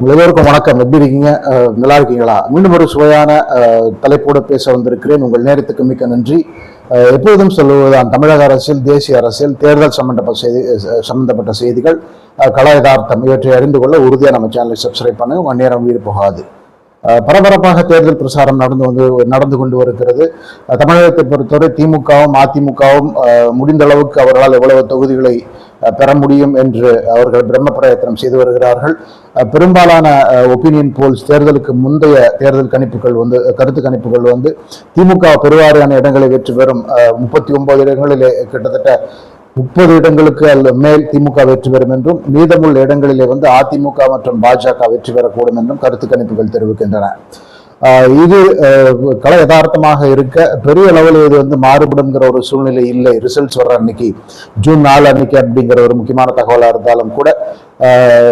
எல்லோருக்கும் வணக்கம். எப்படி இருக்கீங்க? நல்லா இருக்கீங்களா? மீண்டும் ஒரு சுவையான தலைப்போடு பேச வந்திருக்கிறேன். உங்கள் நேரத்துக்கு மிக்க நன்றி. எப்பொழுதும் சொல்லுவதுதான் தமிழக அரசியல் தேசிய அரசியல் தேர்தல் சம்பந்தப்பட்ட செய்தி சம்பந்தப்பட்ட செய்திகள் அஹ், கள யதார்த்தம் இவற்றை அறிந்து கொள்ள உறுதியாக நம்ம சேனலை சப்ஸ்கிரைப் பண்ணுங்க. உங்கள் நேரம் வீடு போகாது. பரபரப்பாக தேர்தல் பிரசாரம் நடந்து வந்து நடந்து கொண்டு வருகிறது. தமிழகத்தை பொறுத்தவரை திமுகவும் அதிமுகவும் முடிந்த அளவுக்கு அவர்களால் எவ்வளவு தொகுதிகளை பெற முடியும் என்று அவர்கள் பிரம்ம பிரயத்தனம் செய்து வருகிறார்கள். பெரும்பாலான ஒப்பீனியன் போல்ஸ் தேர்தலுக்கு முந்தைய தேர்தல் கணிப்புகள் வந்து கருத்து கணிப்புகள் வந்து திமுக பெருவாரியான இடங்களை வெற்றி பெறும் முப்பத்தி ஒன்பது இடங்களிலே கிட்டத்தட்ட முப்பது இடங்களுக்கு அல்ல மேல் திமுக வெற்றி பெறும் என்றும் மீதமுள்ள இடங்களிலே வந்து அதிமுக மற்றும் பாஜக வெற்றி பெறக்கூடும் என்றும் கருத்து கணிப்புகள் தெரிவிக்கின்றன. இது கலை கள யதார்த்தமாக இருக்க பெரிய அளவில் இது வந்து மாறுபடுங்கிற ஒரு சூழ்நிலை இல்லை. ரிசல்ட்ஸ் வர்ற அன்னைக்கு ஜூன் நாலு அன்னைக்கு அப்படிங்கிற ஒரு முக்கியமான தகவலாக இருந்தாலும் கூட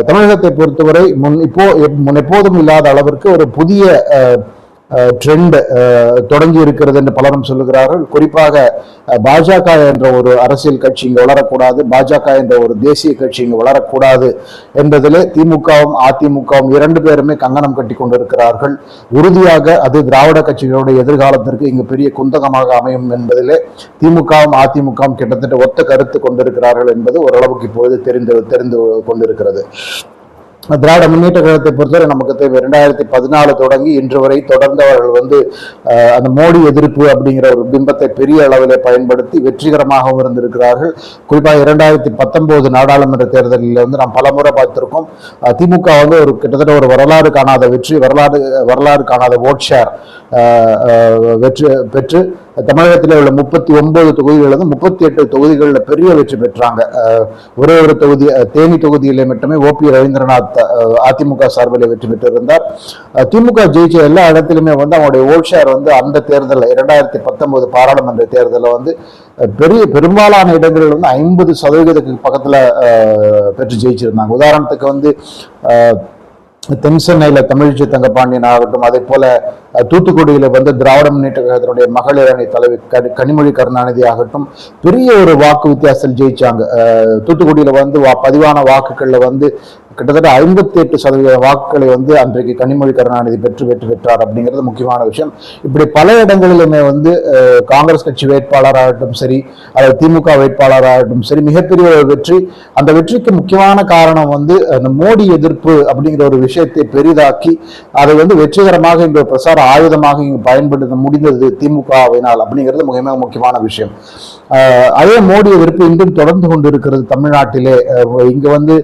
தமிழகத்தை பொறுத்தவரை முன் இப்போ எப்- முன் எப்போதும் இல்லாத அளவிற்கு ஒரு புதிய ட்ரெண்ட் தொடங்கி இருக்கிறது என்று பலரும் சொல்லுகிறார்கள். குறிப்பாக பாஜக என்ற ஒரு அரசியல் கட்சி இங்கு வளரக்கூடாது பாஜக என்ற ஒரு தேசிய கட்சி இங்கு வளரக்கூடாது என்பதிலே திமுகவும் அதிமுகவும் இரண்டு பேருமே கங்கணம் கட்டி கொண்டிருக்கிறார்கள். உறுதியாக அது திராவிட கட்சிகளுடைய எதிர்காலத்திற்கு இங்கு பெரிய குந்தகமாக அமையும் என்பதிலே திமுகவும் அதிமுகவும் கிட்டத்தட்ட ஒத்த கருத்து கொண்டிருக்கிறார்கள் என்பது ஓரளவுக்கு இப்பொழுது தெரிந்து தெரிந்து கொண்டிருக்கிறது. திராவிட முன்னேற்ற கழகத்தை பொறுத்தவரை நமக்கு தேவை ரெண்டாயிரத்தி பதினாலு தொடங்கி இன்று வரை தொடர்ந்து அவர்கள் வந்து அந்த மோடி எதிர்ப்பு அப்படிங்கிற ஒரு பிம்பத்தை பெரிய அளவில் பயன்படுத்தி வெற்றிகரமாகவும் இருந்திருக்கிறார்கள். குறிப்பாக இரண்டாயிரத்தி பத்தொன்பது நாடாளுமன்ற தேர்தலில் வந்து நாம் பலமுறை பார்த்திருக்கோம். திமுக வந்து ஒரு கிட்டத்தட்ட ஒரு வரலாறு காணாத வெற்றி வரலாறு வரலாறு காணாத ஓட் ஷேர் வெற்றி பெற்று தமிழகத்தில் உள்ள முப்பத்தி ஒன்பது தொகுதிகள் வந்து முப்பத்தி எட்டு தொகுதிகளில் பெரிய வெற்றி பெற்றாங்க. ஒரே ஒரு தொகுதி தேனி தொகுதியிலே மட்டுமே ஓபி ரவீந்திரநாத் அதிமுக சார்பில் வெற்றி பெற்றிருந்தார். திமுக ஜெயிச்ச எல்லா இடத்திலுமே வந்து அவங்களுடைய ஓட்ஷார் வந்து அந்த தேர்தலில் இரண்டாயிரத்தி பத்தொன்பது பாராளுமன்ற தேர்தலில் வந்து பெரிய பெரும்பாலான இடங்களில் வந்து ஐம்பது சதவீதத்துக்கு பக்கத்தில் பெற்று ஜெயிச்சிருந்தாங்க. உதாரணத்துக்கு வந்து தென் சென்னையில தமிழிசை தங்கப்பாண்டியன் ஆகட்டும் அதே போல தூத்துக்குடியில் தூத்துக்குடியில வந்து திராவிட முன்னேற்ற கழகத்தினுடைய மகளிர் அணி தலைவி கனி- கனிமொழி கருணாநிதி ஆகட்டும் பெரிய ஒரு வாக்கு வித்தியாசத்தில் ஜெயிச்சாங்க. தூத்துக்குடியில் தூத்துக்குடியில வந்து வா- பதிவான வாக்குகள்ல வந்து கிட்டத்தட்ட ஐம்பத்தி எட்டு சதவீத வாக்குகளை வந்து அன்றைக்கு கனிமொழி கருணாநிதி பெற்று வெற்றி பெற்றார் அப்படிங்கிறது முக்கியமான விஷயம். இப்படி பல இடங்களிலுமே வந்து காங்கிரஸ் கட்சி வேட்பாளராகட்டும் சரி அல்லது திமுக வேட்பாளராகட்டும் சரி மிகப்பெரிய ஒரு வெற்றி. அந்த வெற்றிக்கு முக்கியமான காரணம் வந்து அந்த மோடி எதிர்ப்பு அப்படிங்கிற ஒரு விஷயத்தை பெரிதாக்கி அதை வந்து வெற்றிகரமாக இந்த பிரசார ஆயுதமாக இங்கு பயன்படுத்த முடிந்தது திமுகவினால் அப்படிங்கிறது மிக முக்கியமான விஷயம். அதே மோடி எதிர்ப்பு இன்றும் தொடர்ந்து கொண்டு இருக்கிறது தமிழ்நாட்டிலே. இங்கே இங்க வந்து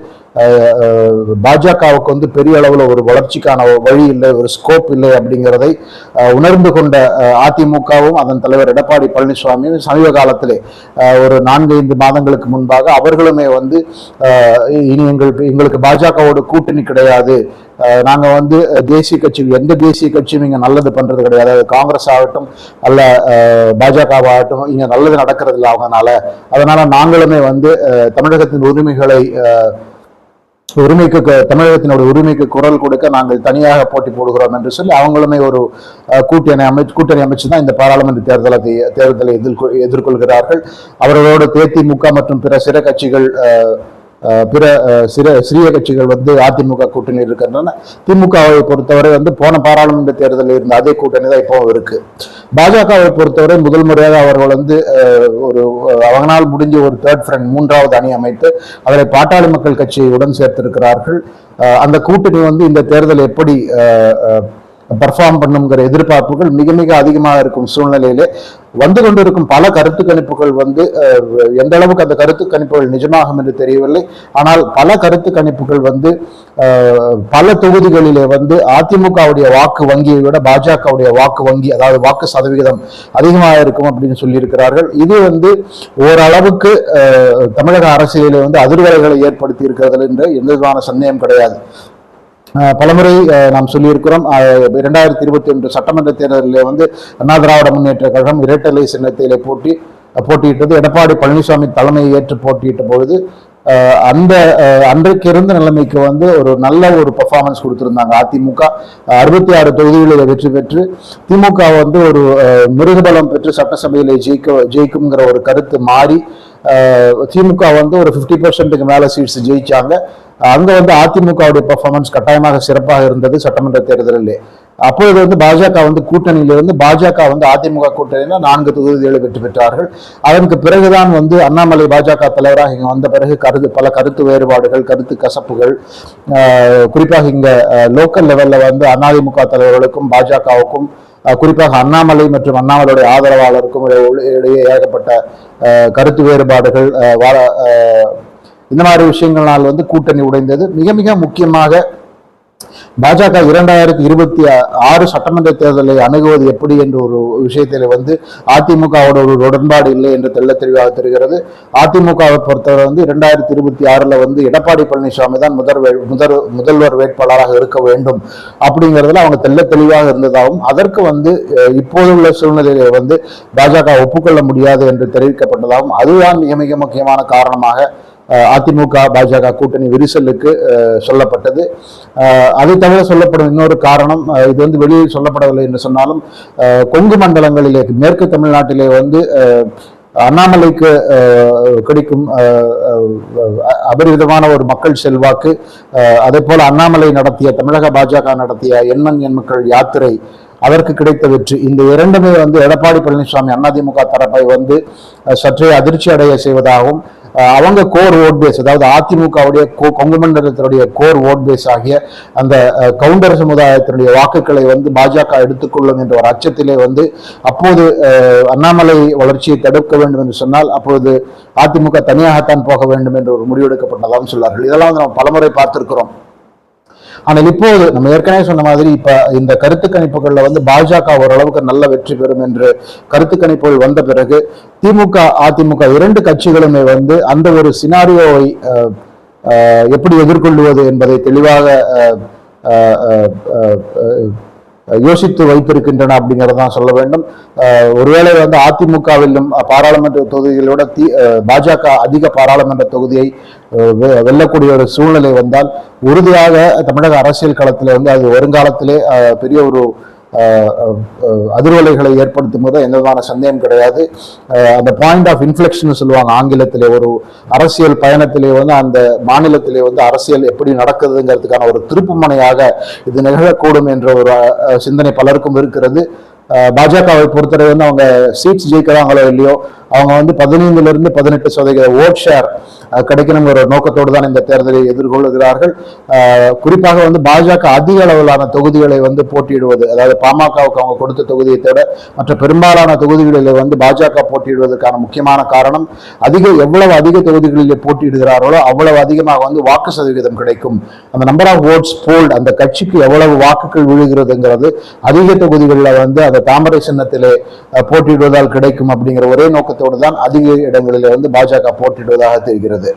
பாஜகவுக்கு வந்து பெரிய அளவில் ஒரு வளர்ச்சிக்கான ஒரு வழி இல்லை ஒரு ஸ்கோப் இல்லை அப்படிங்கிறதை உணர்ந்து கொண்ட அதிமுகவும் அதன் தலைவர் எடப்பாடி பழனிசாமியும் சமீப காலத்திலே ஒரு நான்கு ஐந்து மாதங்களுக்கு முன்பாக அவர்களுமே வந்து இனி எங்களுக்கு எங்களுக்கு பாஜகவோட கூட்டணி கிடையாது. நாங்கள் நாங்க வந்து தேசிய கட்சி எந்த தேசிய கட்சியும் இங்க நல்லது பண்றது கிடையாது. அது காங்கிரஸ் ஆகட்டும் அல்ல பாஜகவாகட்டும் இங்க நல்லது நடக்கிறது இல்லை அவங்கனால. அதனால நாங்களுமே வந்து தமிழகத்தின் உரிமைகளை அஹ், உரிமைக்கு தமிழகத்தினுடைய உரிமைக்கு குரல் கொடுக்க நாங்கள் தனியாக போட்டி போடுகிறோம் என்று சொல்லி அவங்களுமே ஒரு அஹ், கூட்டணி அமைச்சு கூட்டணி அமைச்சு தான் இந்த பாராளுமன்ற தேர்தலை தேர்தலை எதிர்கொள் எதிர்கொள்கிறார்கள். அவர்களோடு தேதிமுக மற்றும் பிற சிற கட்சிகள் அஹ், பிற சிற சிறிய கட்சிகள் வந்து அதிமுக கூட்டணி இருக்கின்றன திமுகவை பொறுத்தவரை வந்து போன பாராளுமன்ற தேர்தலில் இருந்த அதே கூட்டணி தான் இப்போ இருக்கு. பாஜகவை பொறுத்தவரை முதல் முறையாக அவர்கள் வந்து ஒரு அவங்களால் முடிஞ்ச ஒரு தேர்ட் ஃப்ரெண்ட் மூன்றாவது அணி அமைத்து அவரை பாட்டாளி மக்கள் கட்சியை உடன் சேர்த்திருக்கிறார்கள் அந்த கூட்டணி வந்து இந்த தேர்தல் எப்படி பர்ஃபார்ம் பண்ணுங்கிற எதிர்பார்ப்புகள் மிக மிக அதிகமாக இருக்கும் சூழ்நிலையிலே வந்து கொண்டிருக்கும் பல கருத்து கணிப்புகள் வந்து எந்த அளவுக்கு அந்த கருத்து கணிப்புகள் நிஜமாகும் என்று தெரியவில்லை. ஆனால் பல கருத்து கணிப்புகள் வந்து பல தொகுதிகளிலே வந்து அதிமுகவுடைய வாக்கு வங்கியை விட பாஜகவுடைய வாக்கு வங்கி அதாவது வாக்கு சதவிகிதம் அதிகமாக இருக்கும் அப்படின்னு சொல்லியிருக்கிறார்கள். இது வந்து ஓரளவுக்கு தமிழக அரசியலில் வந்து அதிர்வலைகளை ஏற்படுத்தி இருக்கிறது என்ற எந்த விதமான சந்தேகம் கிடையாது. பலமுறை நாம் சொல்லியிருக்கிறோம் இரண்டாயிரத்தி இருபத்தி ஒன்று சட்டமன்ற தேர்தலில் வந்து அண்ணா திராவிட முன்னேற்ற கழகம் இரட்டலை சின்னத்திலே போட்டி போட்டியிட்டது. எடப்பாடி பழனிசாமி தலைமையை ஏற்று போட்டியிட்ட பொழுது அஹ், அந்த அஹ், அன்றைக்கு இருந்த நிலைமைக்கு வந்து ஒரு நல்ல ஒரு பர்ஃபார்மன்ஸ் கொடுத்துருந்தாங்க. அதிமுக அறுபத்தி ஆறு தொகுதிகளில் வெற்றி பெற்று திமுக வந்து ஒரு மிருகபலம் பெற்று சட்டசபையில் ஜெயிக்க ஜெயிக்குங்கிற ஒரு கருத்து மாறி திமுக வந்து ஒரு ஃபிஃப்டி பர்சன்ட்டுக்கு மேலே சீட்ஸ் ஜெயிச்சாங்க. அங்கே வந்து அதிமுகவுடைய பர்ஃபார்மன்ஸ் கட்டாயமாக சிறப்பாக இருந்தது சட்டமன்ற தேர்தலிலே. அப்பொழுது வந்து பாஜக வந்து கூட்டணியிலிருந்து பாஜக வந்து அதிமுக கூட்டணியில நான்கு தொகுதிகளை வெற்றி பெற்றார்கள். அதற்கு பிறகுதான் வந்து அண்ணாமலை பாஜக தலைவராக இங்கே வந்த பிறகு கருத்து பல கருத்து வேறுபாடுகள் கருத்து கசப்புகள் குறிப்பாக இங்கே லோக்கல் லெவலில் வந்து அதிமுக தலைவர்களுக்கும் பாஜகவுக்கும் குறிப்பாக அண்ணாமலை மற்றும் அண்ணாமலையுடைய ஆதரவாளருக்கும் இடையே ஏகப்பட்ட கருத்து வேறுபாடுகள் அஹ், இந்த மாதிரி விஷயங்களால் வந்து கூட்டணி உடைந்தது. மிக மிக முக்கியமாக பாஜக இரண்டாயிரத்தி இருபத்தி ஆறு சட்டமன்ற தேர்தலை அணுகுவது எப்படி என்ற ஒரு விஷயத்தில் வந்து அதிமுகவோட ஒரு உடன்பாடு இல்லை என்று தெள்ள தெளிவாக தெரிகிறது. அதிமுகவை பொறுத்தவரை வந்து இரண்டாயிரத்தி இருபத்தி ஆறில் வந்து எடப்பாடி பழனிசாமி தான் முதல் வே- முதல் முதல்வர் வேட்பாளராக இருக்க வேண்டும் அப்படிங்கிறதுல அவங்க தெள்ள தெளிவாக இருந்ததாகவும் அதற்கு வந்து இப்போது உள்ள சூழ்நிலையில வந்து பாஜக ஒப்புக்கொள்ள முடியாது என்று தெரிவிக்கப்பட்டதாகவும் அதுதான் மிக மிக முக்கியமான காரணமாக அதிமுக பாஜக கூட்டணி விரிசலுக்கு சொல்லப்பட்டது. அதை தவிர சொல்லப்படும் இன்னொரு காரணம் இது வந்து வெளியில் சொல்லப்படவில்லை என்று சொன்னாலும் கொங்கு மண்டலங்களிலே மேற்கு தமிழ்நாட்டிலே வந்து அண்ணாமலைக்கு கிடைக்கும் அபரிவிதமான ஒரு மக்கள் செல்வாக்கு அதே போல அண்ணாமலை நடத்திய தமிழக பாஜக நடத்திய எண்மண் எண் மக்கள் யாத்திரை அதற்கு கிடைத்த வெற்றி. இந்த இரண்டுமே வந்து எடப்பாடி பழனிசாமி அதிமுக தரப்பை வந்து சற்றே அதிர்ச்சி அடைய செய்வதாகவும் அவங்க கோர் ஓட் பேஸ் அதாவது அதிமுகவுடைய கோ- கொங்கு மண்டலத்தினுடைய கோர் ஓட் பேஸ் ஆகிய அந்த கவுண்டர் சமுதாயத்தினுடைய வாக்குகளை வந்து பாஜக எடுத்துக்கொள்ளும் என்ற ஒரு அச்சத்திலே வந்து அப்போது அண்ணாமலை வளர்ச்சியை தடுக்க வேண்டும் என்று சொன்னால் அப்போது அதிமுக தனியாகத்தான் போக வேண்டும் என்று ஒரு முடிவெடுக்கப்பட்டதாகவும் சொன்னார்கள். இதெல்லாம் வந்து நம்ம பலமுறை பார்த்திருக்கிறோம். ஆனால் இப்போது நம்ம ஏற்கனவே சொன்ன மாதிரி இப்ப இந்த கருத்து கணிப்புகள்ல வந்து பாஜக ஓரளவுக்கு நல்ல வெற்றி பெறும் என்று கருத்து கணிப்புகள் வந்த பிறகு திமுக அதிமுக இரண்டு கட்சிகளுமே வந்து அந்த ஒரு சினாரியோவை எப்படி எதிர்கொள்வது என்பதை தெளிவாக யோசித்து வைத்திருக்கின்றன அப்படிங்கறதான் சொல்ல வேண்டும். அஹ், ஒருவேளை வந்து அதிமுகவிலும் பாராளுமன்ற தொகுதிகளோட தி பாஜக அதிக பாராளுமன்ற தொகுதியை வெ- வெல்லக்கூடிய ஒரு சூழ்நிலை வந்தால் உறுதியாக தமிழக அரசியல் களத்தில் வந்து அது வருங்காலத்திலே அஹ், பெரிய ஒரு அதிர்வலைகளை ஏற்படுத்தும் போது எந்தவிதமான சந்தேகம் கிடையாது. அந்த பாயிண்ட் ஆஃப் இன்ஃப்ளெக்ஷன் சொல்லுவாங்க ஆங்கிலத்திலே ஒரு அரசியல் பயணத்திலே வந்து அந்த மாநிலத்திலே வந்து அரசியல் எப்படி நடக்குதுங்கிறதுக்கான ஒரு திருப்புமனையாக இது நிகழக்கூடும் என்ற ஒரு சிந்தனை பலருக்கும் இருக்கிறது. பாஜகவை பொறுத்தவரை வந்து அவங்க சீட்ஸ் ஜெயிக்கிறாங்களோ இல்லையோ அவங்க வந்து பதினைந்துல இருந்து பதினெட்டு சதவீத ஓட் ஷேர் கிடைக்கணுங்கிற நோக்கத்தோடு தான் இந்த தேர்தலை எதிர்கொள்கிறார்கள் குறிப்பாக வந்து பாஜக அதிக அளவிலான தொகுதிகளை வந்து போட்டியிடுவது அதாவது பாமகவுக்கு அவங்க கொடுத்த தொகுதியை தவிர மற்ற பெரும்பாலான தொகுதிகளில் வந்து பாஜக போட்டியிடுவதற்கான முக்கியமான காரணம் அதிக எவ்வளவு அதிக தொகுதிகளில் போட்டியிடுகிறார்களோ அவ்வளவு அதிகமாக வந்து வாக்கு சதவீதம் கிடைக்கும். அந்த நம்பர் ஆஃப் ஓட்ஸ் போல்ட் அந்த கட்சிக்கு எவ்வளவு வாக்குகள் விழுகிறதுங்கிறது அதிக தொகுதிகளில் வந்து அந்த தாமரை சின்னத்திலே போட்டியிடுவதால் கிடைக்கும் அப்படிங்கிற ஒரே நோக்கத்தோடு தான் அதிக இடங்களில் வந்து பாஜக போட்டிடுவதாக தெரிகிறது.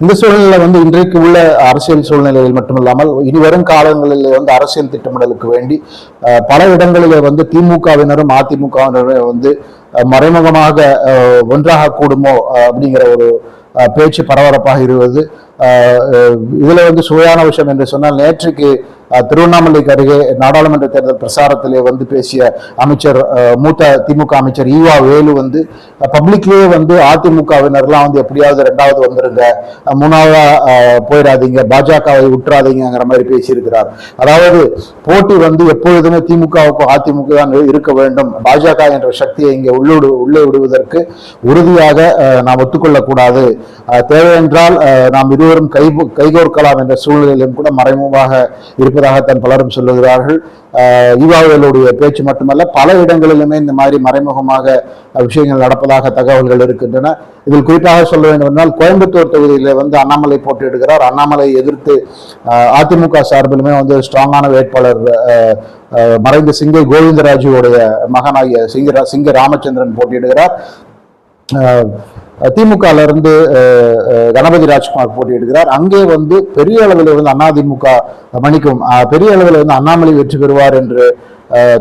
இந்த சூழ்நிலை வந்து இன்றைக்கு உள்ள அரசியல் சூழ்நிலையில் மட்டுமில்லாமல் இனி வரும் காலங்களில் வந்து அரசியல் திட்டமிடலுக்கு வேண்டி அஹ், பல இடங்களிலே வந்து திமுகவினரும் அதிமுகவினரும் வந்து மறைமுகமாக ஒன்றாக கூடுமோ அப்படிங்கிற ஒரு பேச்சு பரபரப்பாக இருவது இதுல வந்து சுவையான விஷயம் என்று சொன்னால் நேற்றுக்கு திருவண்ணாமலைக்கு அருகே நாடாளுமன்ற தேர்தல் பிரசாரத்திலே வந்து பேசிய அமைச்சர் மூத்த திமுக அமைச்சர் ஈவா வேலு வந்து பப்ளிக்லேயே வந்து அதிமுகவினர்லாம் வந்து எப்படியாவது ரெண்டாவது வந்துருங்க மூணாவதா போயிடாதீங்க பாஜகவை விட்டுறாதீங்கிற மாதிரி பேசியிருக்கிறார். அதாவது போட்டி வந்து எப்பொழுதுமே திமுகவுக்கும் அதிமுக தான் இருக்க வேண்டும். பாஜக என்ற சக்தியை இங்கே உள்ளோடு உள்ளே விடுவதற்கு உறுதியாக நாம் ஒத்துக்கொள்ளக்கூடாது. அஹ், தேவையென்றால் நாம் இருவரும் கை கைகோர்க்கலாம் என்ற சூழ்நிலையிலும் கூட மறைமுகமாக இருப்பதாகத்தான் பலரும் சொல்லுகிறார்கள். அஹ், பேச்சு மட்டுமல்ல பல இடங்களிலுமே இந்த மாதிரி மறைமுகமாக விஷயங்கள் நடப்பதாக தகவல்கள் இருக்கின்றன. இதில் குறிப்பாக சொல்ல வேண்டும் என்றால் கோயம்புத்தூர் தொகுதியில் வந்து அண்ணாமலை போட்டியிடுகிறார். அண்ணாமலை எதிர்த்து அதிமுக சார்பிலுமே வந்து ஸ்ட்ராங்கான வேட்பாளர் மறைந்த சிங்கை கோவிந்தராஜுடைய மகனாகிய சிங்க சிங்க ராமச்சந்திரன் போட்டியிடுகிறார். திமுகல இருந்து கணபதி ராஜ்குமார் போட்டியிடுகிறார். அங்கே வந்து பெரிய அளவில் வந்து அதிமுக மன்னிக்கும் பெரிய அளவில் வந்து அண்ணாமலை வெற்றி பெறுவார் என்று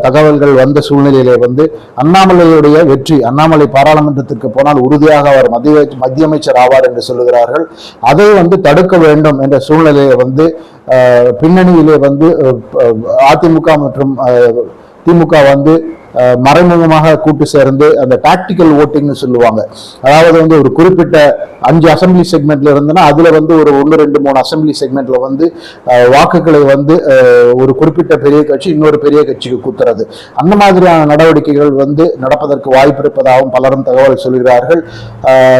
தகவல்கள் வந்த சூழ்நிலையிலே வந்து அண்ணாமலையுடைய வெற்றி அண்ணாமலை பாராளுமன்றத்திற்கு போனால் உறுதியாக அவர் மத்திய மத்திய அமைச்சர் ஆவார் என்று சொல்லுகிறார்கள். அதை வந்து தடுக்க வேண்டும் என்ற சூழ்நிலையை வந்து பின்னணியிலே வந்து அதிமுக மற்றும் திமுக வந்து மறைமுகமாக கூட்டு சேர்ந்து அந்த டாக்டிக்கல் ஓட்டிங்னு சொல்லுவாங்க. அதாவது வந்து ஒரு குறிப்பிட்ட அஞ்சு அசம்பிளி செக்மெண்ட்ல இருந்ததுன்னா அதுல வந்து ஒரு ஒன்று ரெண்டு மூணு அசம்பிளி செக்மெண்ட்ல வந்து வாக்குகளை வந்து ஒரு குறிப்பிட்ட பெரிய கட்சி இன்னொரு பெரிய கட்சிக்கு கூத்துறது. அந்த மாதிரியான நடவடிக்கைகள் வந்து நடப்பதற்கு வாய்ப்பு இருப்பதாகவும் பலரும் தகவல் சொல்கிறார்கள்.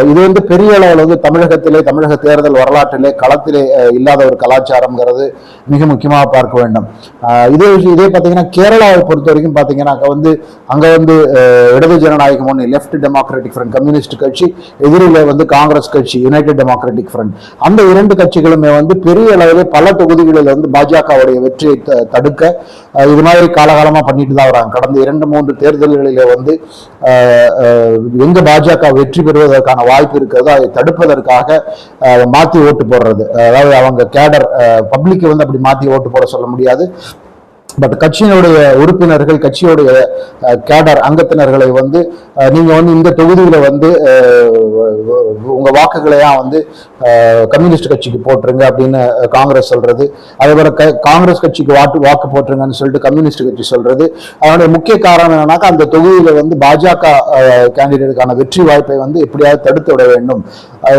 இது வந்து பெரிய அளவில் வந்து தமிழகத்திலே தமிழக தேர்தல் வரலாற்றிலே களத்திலே இல்லாத ஒரு கலாச்சாரம்ங்கிறது மிக முக்கியமாக பார்க்க வேண்டும். இதே இதே பார்த்தீங்கன்னா கேரளாவை பொறுத்த வரைக்கும் பார்த்தீங்கன்னாக்கா வந்து அங்கே வந்து இடது ஜனநாயக ஒன்று லெஃப்ட் டெமோக்ராட்டிக் ஃப்ரண்ட் கம்யூனிஸ்ட் கட்சி எதிரில் வந்து காங்கிரஸ் கட்சி யுனைடெட் டெமோக்ராட்டிக் ஃப்ரண்ட் அந்த இரண்டு கட்சிகளுமே வந்து பெரிய அளவில் பல தொகுதிகளில் வந்து பாஜகவுடைய வெற்றியை த- தடுக்க இது மாதிரி காலகாலமா பண்ணிட்டு தான் வராங்க. கடந்த இரண்டு மூன்று தேர்தல்களில் வந்து எங்க பாஜக வெற்றி பெறுவதற்கான வாய்ப்பு இருக்கிறதோ அதை தடுப்பதற்காக மாற்றி ஓட்டு போடுறது. அதாவது அவங்க கேடர் பப்ளிக் வந்து அப்படி மாற்றி ஓட்டு போட சொல்ல முடியாது. பட் கட்சியினுடைய உறுப்பினர்கள் கட்சியுடைய கேடர் அங்கத்தினர்களை வந்து நீங்கள் நீங்க வந்து இந்த தொகுதியில வந்து உங்கள் உங்க வாக்குகளையா வந்து கம்யூனிஸ்ட் கட்சிக்கு போட்டுருங்க அப்படின்னு காங்கிரஸ் சொல்றது. அதே போல க- காங்கிரஸ் கட்சிக்கு வாக்கு வாக்கு போட்டுருங்கன்னு சொல்லிட்டு கம்யூனிஸ்ட் கட்சி சொல்றது. அதனுடைய முக்கிய காரணம் என்னன்னாக்கா அந்த தொகுதியில வந்து பாஜக கேண்டிடேட்டுக்கான வெற்றி வாய்ப்பை வந்து எப்படியாவது தடுத்து விட வேண்டும்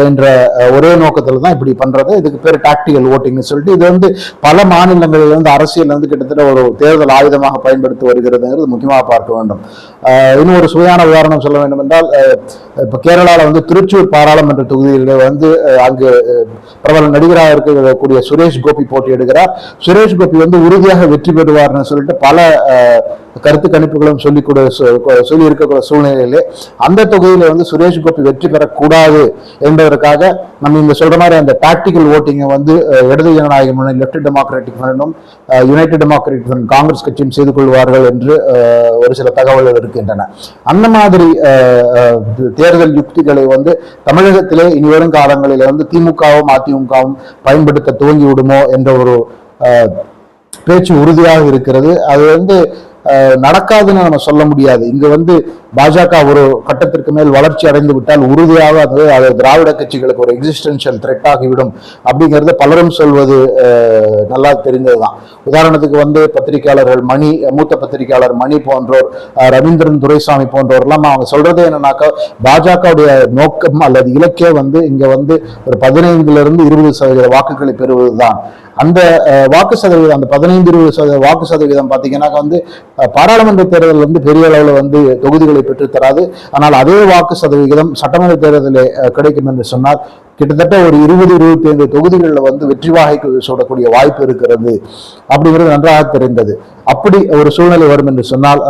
என்ற ஒரே நோக்கத்துல தான் இப்படி பண்றது. இதுக்கு பேர் டாக்டிக்கல் ஓட்டிங்னு சொல்லிட்டு இது வந்து பல மாநிலங்களில் வந்து அரசியல் வந்து கிட்டத்தட்ட ஒரு தேர்தல் ஆயுதமாக பயன்படுத்தி வருகிறதுங்கிறது முக்கியமாக பார்க்க வேண்டும். இன்னும் ஒரு சுவையான உதாரணம் சொல்ல வேண்டும் என்றால் இப்போ கேரளாவில் வந்து திருச்சூர் பாராளுமன்ற தொகுதியில் வந்து அங்கு பிரபல நடிகராக இருக்கக்கூடிய சுரேஷ் கோபி போட்டியிடுகிறார். சுரேஷ் கோபி வந்து உறுதியாக வெற்றி பெறுவார்னு சொல்லிட்டு பல கருத்து கணிப்புகளும் சொல்லி கூட சொல்லி இருக்கக்கூடிய சூழ்நிலையிலே அந்த தொகுதியில வந்து சுரேஷ் கோபி வெற்றி பெறக்கூடாது என்பதற்காக நம்ம இங்க சொல்ற மாதிரி அந்த டாக்டிக்கல் ஓட்டிங்கை வந்து இடது ஜனநாயக முன்னணி லெப்ட் டெமோக்ராட்டிக் ஃப்ரண்டும் யுனைடெட் டெமோக்ராட்டிக் காங்கிரஸ் கட்சியும் செய்து கொள்வார்கள் என்று ஒரு சில தகவல்கள் இருக்கின்றன. அந்த மாதிரி தேர்தல் யுக்திகளை வந்து தமிழகத்திலே இனி வரும் காலங்களில் வந்து திமுகவும் அதிமுகவும் பயன்படுத்த துவங்கி விடுமோ என்ற ஒரு பேச்சு உறுதியாக இருக்கிறது. அது வந்து நடக்காதுன்னு நம்ம சொல்ல முடியாது. இங்க வந்து பாஜக ஒரு கட்டத்திற்கு மேல் வளர்ச்சி அடைந்து விட்டால் உறுதியாக அது அது திராவிட கட்சிகளுக்கு ஒரு எக்ஸிஸ்டன்ஷியல் த்ரெட் ஆகிவிடும். அப்படிங்கிறது பலரும் சொல்வது நல்லா தெரிந்ததுதான். உதாரணத்துக்கு வந்து பத்திரிகையாளர்கள் மணி மூத்த பத்திரிகையாளர் மணி போன்றோர் ரவீந்திரன் துரைசாமி போன்றோர்லாம் அவங்க சொல்றது என்னன்னாக்கா பாஜகவுடைய நோக்கம் அல்லது இலக்கே வந்து இங்க வந்து ஒரு பதினைந்துல இருந்து இருபது சதவீத வாக்குகளை பெறுவதுதான். அந்த வாக்கு சதவீதம் அந்த பதினைந்து இருபது சதவீத வாக்கு சதவீதம் பார்த்தீங்கன்னா வந்து பாராளுமன்ற தேர்தல் வந்து பெரிய அளவில் வந்து தொகுதிகளை பெற்றுத்தராது ஆனால் அதே வாக்கு சதவிகிதம் சட்டமன்ற தேர்தலில் கிடைக்கும் என்று சொன்னால் கிட்டத்தட்ட ஒரு இருபது இருபத்தி ஐந்து தொகுதிகளில் வந்து வெற்றி வாகை சூடக்கூடிய வாய்ப்பு இருக்கிறது. அப்படிங்கிறது நன்றாக தெரிந்தது. அப்படி ஒரு சூழ்நிலை வரும் என்று சொன்னால்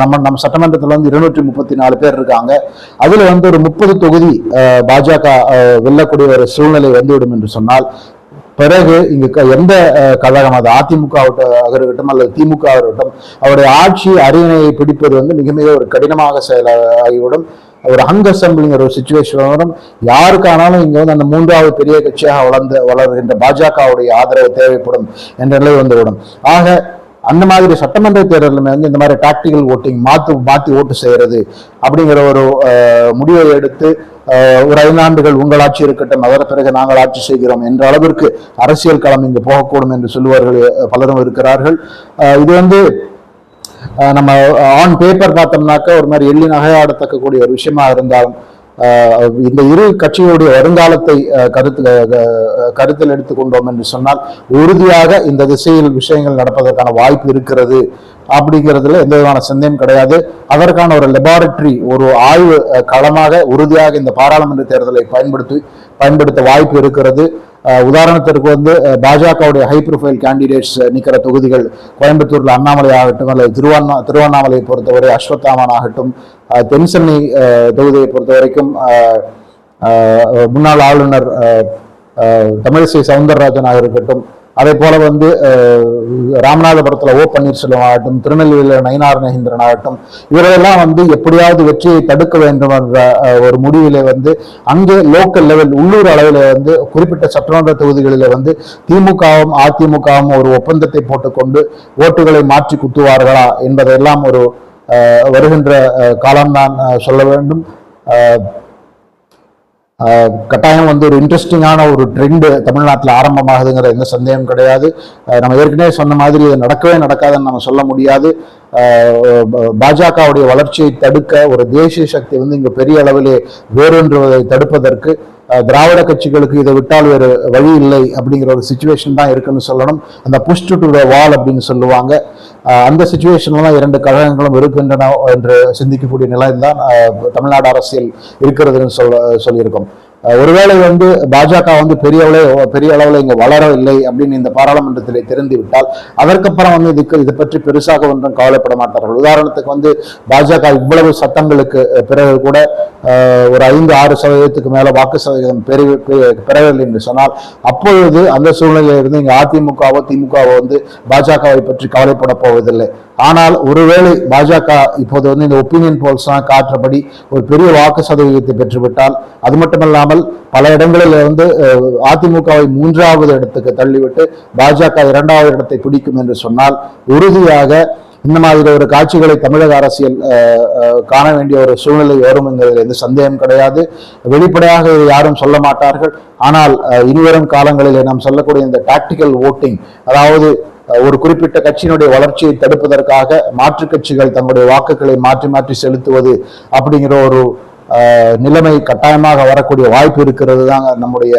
நம்ம நம்ம சட்டமன்றத்தில் வந்து இருநூற்றி முப்பத்தி நாலு பேர் இருக்காங்க. அதுல வந்து ஒரு முப்பது தொகுதி அஹ், பாஜக அஹ், வெல்லக்கூடிய ஒரு சூழ்நிலை வந்துவிடும் என்று சொன்னால் பிறகு இங்கு க- எந்த கழகம் அது? அதிமுக இருக்கட்டும் அல்லது திமுக இருக்கட்டும் அவருடைய ஆட்சி அரியணையை பிடிப்பது வந்து மிக மிக ஒரு கடினமாக செயலாகிவிடும். ஒரு ஹங் அசம்பிளிங்கிற ஒரு சுச்சுவேஷன் வரும். யாருக்கானாலும் இங்கே வந்து அந்த மூன்றாவது பெரிய கட்சியாக வளர்ந்து வளர்கின்ற பாஜகவுடைய ஆதரவு தேவைப்படும் என்ற நிலை வந்துவிடும். ஆக அந்த மாதிரி சட்டமன்ற தேர்தலுமே வந்து இந்த மாதிரி டாக்டிக்கல் ஓட்டிங் மாத்து மாத்தி ஓட்டு செய்யறது அப்படிங்கிற ஒரு அஹ், முடிவை எடுத்து அஹ், ஒரு ஐந்தாண்டுகள் உங்கள் ஆட்சி இருக்கட்டும் அதற்கு பிறகு நாங்கள் ஆட்சி செய்கிறோம் என்ற அளவிற்கு அரசியல் களம் இங்கு போகக்கூடும் என்று சொல்லுவார்கள் பலரும் இருக்கிறார்கள். அஹ், இது வந்து நம்ம ஆன் பேப்பர் பார்த்தோம்னாக்க ஒரு மாதிரி எள்ளி நகையாடத்தக்கக்கூடிய ஒரு விஷயமா இருந்தாலும் இந்த இரு கட்சிகளுடைய வருங்காலத்தை அஹ், கருத்து கருத்தில் எடுத்துக்கொண்டோம் என்று சொன்னால் உறுதியாக இந்த திசையில் விஷயங்கள் நடப்பதற்கான வாய்ப்பு இருக்கிறது அப்படிங்கிறதுல எந்த விதமான சந்தேகம் கிடையாது. அதற்கான ஒரு லெபார்டரி ஒரு ஆய்வு களமாக உறுதியாக இந்த பாராளுமன்ற தேர்தலை பயன்படுத்தி பயன்படுத்த வாய்ப்பு இருக்கிறது. உதாரணத்திற்கு வந்து பாஜகவுடைய ஹை ப்ரொஃபைல் கேண்டிடேட்ஸ் நிற்கிற தொகுதிகள் கோயம்புத்தூர்ல அண்ணாமலை ஆகட்டும் அல்லது திருவண்ணா திருவண்ணாமலையை பொறுத்தவரை அஸ்வத்தாமன் ஆகட்டும் தென்சென்னை தென் சென்னை தொகுதியை பொறுத்த வரைக்கும் முன்னாள் ஆளுநர் தமிழிசை சவுந்தரராஜனாக இருக்கட்டும் அதே போல வந்து ராமநாதபுரத்தில் ஓ பன்னீர்செல்வம் ஆகட்டும் திருநெல்வேலியில் நயினார் மகேந்திரன் ஆகட்டும் இவரெல்லாம் வந்து எப்படியாவது வெற்றியை தடுக்க வேண்டும் என்ற ஒரு முடிவிலே வந்து அங்கே லோக்கல் லெவல் உள்ளூர் அளவில் வந்து குறிப்பிட்ட சட்டமன்ற தொகுதிகளில் வந்து திமுகவும் அதிமுகவும் ஒரு ஒப்பந்தத்தை போட்டுக்கொண்டு ஓட்டுகளை மாற்றி குத்துவார்களா என்பதையெல்லாம் ஒரு வருகின்ற காலம் தான் சொல்ல வேண்டும். ஆஹ் கட்டாயம் வந்து ஒரு இன்ட்ரெஸ்டிங்கான ஒரு ட்ரெண்டு தமிழ்நாட்டில் ஆரம்பமாகுதுங்கிற எந்த சந்தேகம் கிடையாது. நம்ம ஏற்கனவே சொன்ன மாதிரி இது நடக்கவே நடக்காதுன்னு நம்ம சொல்ல முடியாது. பாஜகவுடைய வளர்ச்சியை தடுக்க ஒரு தேசிய சக்தி வந்து இங்கே பெரிய அளவிலே வேரூன்றுவதை தடுப்பதற்கு திராவிட கட்சிகளுக்கு இதை விட்டால் வேறு வழி இல்லை அப்படிங்கிற ஒரு சுச்சுவேஷன் தான் இருக்குன்னு சொல்லணும். அந்த புஷ் டு வால் அப்படின்னு சொல்லுவாங்க. அந்த சுச்சுவேஷன்ல தான் இரண்டு கழகங்களும் இருக்கின்றன என்று சிந்திக்கக்கூடிய நிலை தான் தமிழ்நாடு அரசியல் இருக்கிறதுன்னு சொல்ல சொல்லியிருக்கோம். ஒருவேளை வந்து பாஜக வந்து பெரிய அளவு பெரிய அளவில் இங்க வளரவில்லை அப்படின்னு இந்த பாராளுமன்றத்திலே தெரிந்து விட்டால் அதற்கப்புறம் வந்து இதுக்கு இதை பற்றி பெருசாக ஒன்றும் கவலைப்பட மாட்டார்கள். உதாரணத்துக்கு வந்து பாஜக இவ்வளவு சட்டங்களுக்கு பிறகு கூட ஒரு ஐந்து ஆறு சதவீதத்துக்கு மேல வாக்கு சதவீதம் பெரு பெறவில்லை என்று சொன்னால் அப்பொழுது அந்த சூழ்நிலையில் இருந்து இங்க அதிமுகவோ திமுகவோ வந்து பாஜகவை பற்றி கவலைப்பட போவதில்லை. ஆனால் ஒருவேளை பாஜக இப்போது வந்து இந்த ஒப்பீனியன் போல்ஸ் காற்றபடி ஒரு பெரிய வாக்கு சதவீதத்தை பெற்றுவிட்டால் அது மட்டுமல்லாமல் பல இடங்களில் இருந்து அதிமுகவை மூன்றாவது இடத்துக்கு தள்ளிவிட்டு பாஜக இரண்டாவது இடத்தை பிடிக்கும் என்று சொன்னால் உறுதியாக இந்த மாதிரி ஒரு காட்சிகளை தமிழக அரசியல் காண வேண்டிய ஒரு சூழ்நிலை வரும் என்கிறதுல எந்த சந்தேகம் கிடையாது. வெளிப்படையாக இதை யாரும் சொல்ல மாட்டார்கள். ஆனால் இனிவரும் காலங்களிலே நாம் சொல்லக்கூடிய இந்த டாக்டிக்கல் ஓட்டிங் அதாவது ஒரு குறிப்பிட்ட கட்சியினுடைய வளர்ச்சியை தடுப்பதற்காக மாற்றுக் கட்சிகள் தங்களுடைய வாக்குகளை மாற்றி மாற்றி செலுத்துவது அப்படிங்கிற ஒரு நிலைமை கட்டாயமாக வரக்கூடிய வாய்ப்பு இருக்கிறது தான் நம்முடைய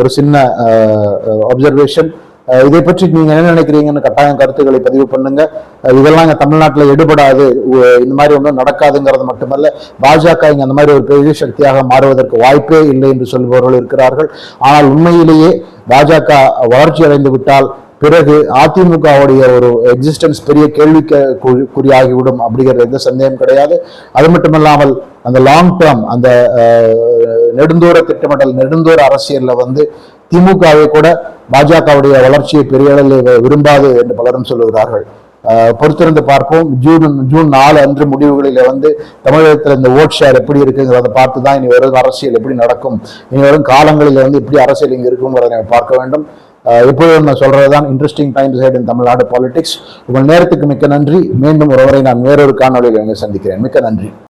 ஒரு சின்ன அப்சர்வேஷன் இதை பற்றி நீங்க என்ன நினைக்கிறீங்கன்னு கட்டாயம் கருத்துக்களை பதிவு பண்ணுங்க. இதெல்லாம் இங்க தமிழ்நாட்டில் எடுபடாது. இந்த மாதிரி ஒன்றும் நடக்காதுங்கிறது மட்டுமல்ல பாஜக இங்க அந்த மாதிரி ஒரு பெரிய சக்தியாக மாறுவதற்கு வாய்ப்பே இல்லை என்று சொல்பவர்கள் இருக்கிறார்கள். ஆனால் உண்மையிலேயே பாஜக வளர்ச்சி அடைந்து விட்டால் பிறகு அதிமுகவுடைய ஒரு எக்ஸிஸ்டன்ஸ் பெரிய கேள்விக்கு குறியாகிவிடும் அப்படிங்கிற எந்த சந்தேகம் கிடையாது. அது மட்டுமல்லாமல் அந்த லாங் டேர்ம் அந்த நெடுந்தூர திட்டமிடல் நெடுந்தூர அரசியலில் வந்து திமுகவை கூட பாஜகவுடைய வளர்ச்சியை பெரிய அளவில் விரும்பாது என்று பலரும் சொல்லுகிறார்கள். பொறுத்திருந்து பார்ப்போம். ஜூன் ஜூன் நாலு அன்று முடிவுகளில் வந்து தமிழகத்தில் இந்த ஓட் ஷேர் எப்படி இருக்குங்கிறத பார்த்து தான் இனி வரும் அரசியல் எப்படி நடக்கும் இனி வரும் காலங்களில் வந்து எப்படி அரசியல் இங்கே இருக்குங்கிறத பார்க்க வேண்டும். அஹ், எப்பொழுதும் நான் சொல்றதுதான் interesting times head in Tamil Nadu politics உங்கள் நேரத்துக்கு மிக்க நன்றி. மீண்டும் ஒருவரை நான் வேறொரு காணொலியில் சந்திக்கிறேன். மிக்க நன்றி.